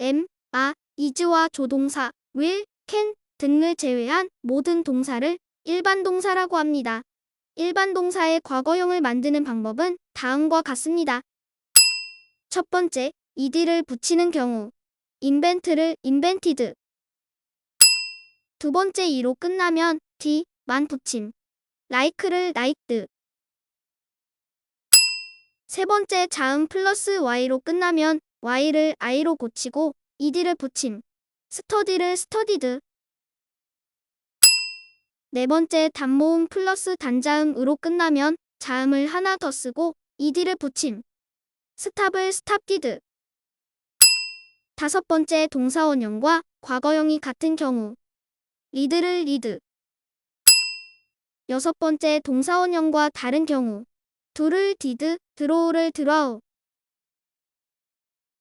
am, are, is와 조동사, will, can 등을 제외한 모든 동사를 일반 동사라고 합니다. 일반 동사의 과거형을 만드는 방법은 다음과 같습니다. 첫 번째, ed를 붙이는 경우 invent를 invented 두 번째 e로 끝나면 d만 붙임 like를 liked 세 번째 자음 플러스 y로 끝나면 y를 i로 고치고 ed를 붙임 study를 studied 네 번째 단모음 플러스 단자음으로 끝나면 자음을 하나 더 쓰고 ed를 붙임 스탑을 스탑디드. 다섯 번째 동사원형과 과거형이 같은 경우 리드를 리드. 여섯 번째 동사원형과 다른 경우 둘을 디드, 드로우를 드라우